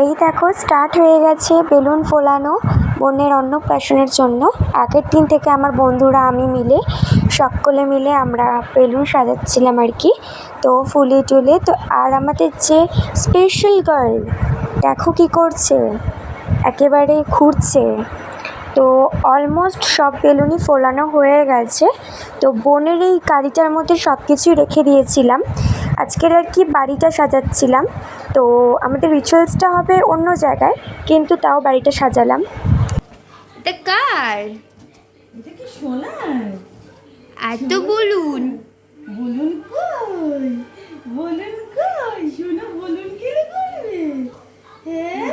এই দেখো স্টার্ট হয়ে গেছে বেলুন ফোলানো বোনের অন্নপ্রাশনের জন্য। আগের দিন থেকে আমার বন্ধুরা, আমি মিলে, সকলে মিলে আমরা বেলুন সাজাচ্ছিলাম আর কি। তো ফুলে টুলে, তো আর আমাদের যে স্পেশাল গার্ল দেখো কী করছে? একেবারে ঘুরছে। তো অলমোস্ট সব বেলুনই ফোলানো হয়ে গেছে। তো বোনের এই গাড়িটার মধ্যে সব কিছুই রেখে দিয়েছিলাম। আজকের আর কি বাড়িটা সাজাচ্ছিলাম। তো আমাদের রিচুয়ালসটা হবে অন্য জায়গায় কিন্তু তাও বাড়িটা সাজালাম। এটা কার? এটা কি সোনার? এত বলুন। বলুন কই? বলুন কই? শোনো বলুন কেলে করবে? হ্যাঁ?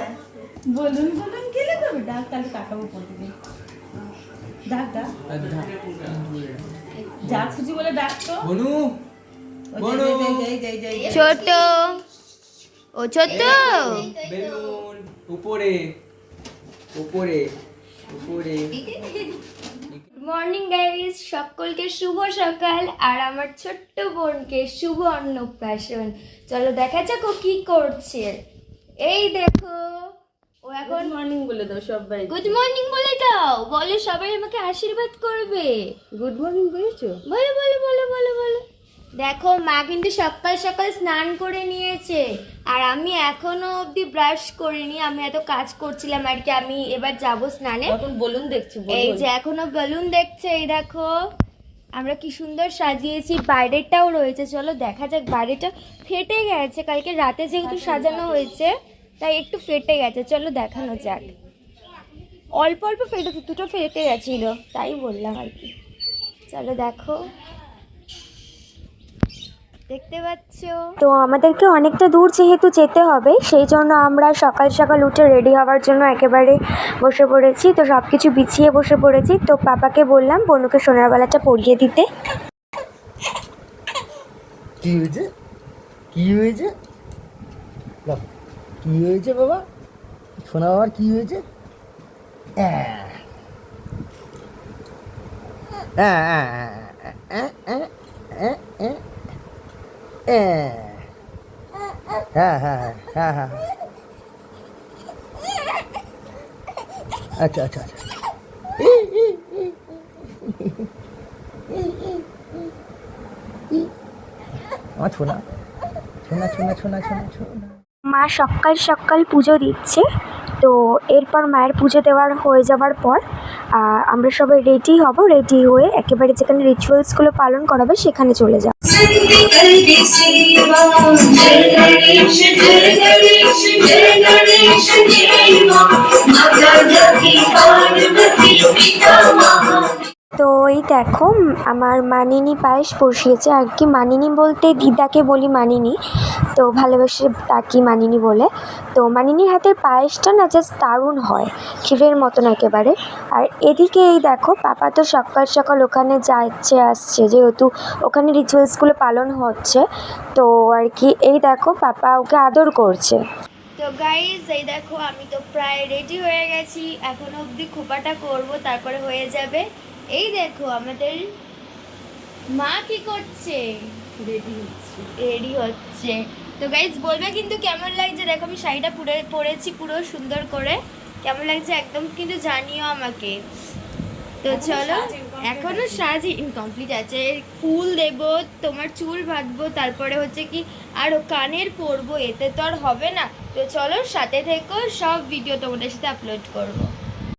বলুন বলুন কেলে করবে? ডাক তাহলে কাটাবো প্রতিদিন ডাক ডাক। যা খুশি বলে ডাক তো। বনু ছোট ও ছোট বেলুন। উপরে। উপরে। উপরে। মর্নিং গাইজ সকলকে শুভ সকাল আর আমার ছোট্ট বোনকে শুভ অন্নপ্রাশন। চলো দেখা যাক ও কি করছে। এই দেখো ও এখন মর্নিং বলে দাও সবাই। গুড মর্নিং বলে দাও। বলো সবাই আমাকে আশীর্বাদ করবে। গুড মর্নিং বলেছ? বলো বলো বলো বলো বলো। দেখো মা কিন্তু সকাল সকাল স্নান করে নিয়েছে। আর আমি এখনও অবধি ব্রাশ করিনি আমি এত কাজ করছিলাম আর কি আমি এবার যাব স্নানে। এখন বলুন দেখছি এই যে এখনও বলুন দেখছে এই দেখো। আমরা কি সুন্দর সাজিয়েছি বাইরেটাও রয়েছে চলো দেখা যাক বাইরেটা ফেটে গেছে কালকে রাতে যেহেতু সাজানো হয়েছে তাই একটু ফেটে গেছে চলো দেখানো যাক। অল্প অল্প ফেটে দুটো ফেটে গেছিল তাই বললাম আর কি। চলো দেখো। দেখতে পাচ্ছো? তো আমাদেরকে অনেকটা দূর যেহেতু যেতে হবে সেই জন্য আমরা সকাল সকাল উঠে রেডি হওয়ার জন্য একেবারে বসে পড়েছি। তো সব কিছু বিছিয়ে বসে পড়েছি। তো পাপাকে বললাম বনুকে সোনার বেলাটা পরিয়ে দিতে। কি হয়েছে? কি হয়েছে? কি হয়েছে বাবা? সোনা বাবার কি হয়েছে? অ্যাঁ, অ্যাঁ, অ্যাঁ, অ্যাঁ, অ্যাঁ। হ্যাঁ হ্যাঁ হ্যাঁ আচ্ছা আচ্ছা আচ্ছা। ছোনা। ছোনা ছোনা ছোনা ছোনা ছোনা। মা সকাল সকাল পুজো দিচ্ছে, তো এরপর মায়ের পুজো দেওয়ার হয়ে যাওয়ার পর আমরা সবাই রেডি হব রেডি হয়ে একেবারে যেখানে রিচুয়ালসগুলো পালন করাবে সেখানে চলে যাব। नंदी करके सेवा जय তো এই দেখো আমার মানিনি পায়েস বসিয়েছে। আর কি মানিনি বলতে দিদাকে বলি মানিনি। তো ভালোবেসে ডাকি মানিনি বলে। তো মানিনির হাতের পায়েসটা না জাস্ট দারুণ হয়, ক্ষীরের মতন একেবারে। আর এদিকে এই দেখো, পাপা তো সকাল সকাল ওখানে যাচ্ছে, আসছে। যেহেতু ওখানে রিচুয়ালসগুলো পালন হচ্ছে, তো আর কি এই দেখো, পাপা ওকে আদর করছে। তো গাইজ এই দেখো, আমি তো প্রায় রেডি হয়ে গেছি। এখন অবধি খোপাটা করব, তারপরে হয়ে যাবে। এই দেখো আমাদের মা কি করছে? রেডি হচ্ছে। রেডি হচ্ছে। তো গাইজ বলবে কিন্তু কেমন লাগছে? দেখো আমি শাড়িটা পুরো পরেছি পুরো সুন্দর করে। কেমন লাগছে একদম কিন্তু জানিও আমাকে। তো চলো এখনও সাজ ইনকমপ্লিট আছে। ফুল দেব তোমার চুল বাঁধবো তারপরে হচ্ছে কি আরও কানের পরবো এতে তো আর হবে না। তো চলো সাথে থেকো সব ভিডিও তোমাদের সাথে আপলোড করব।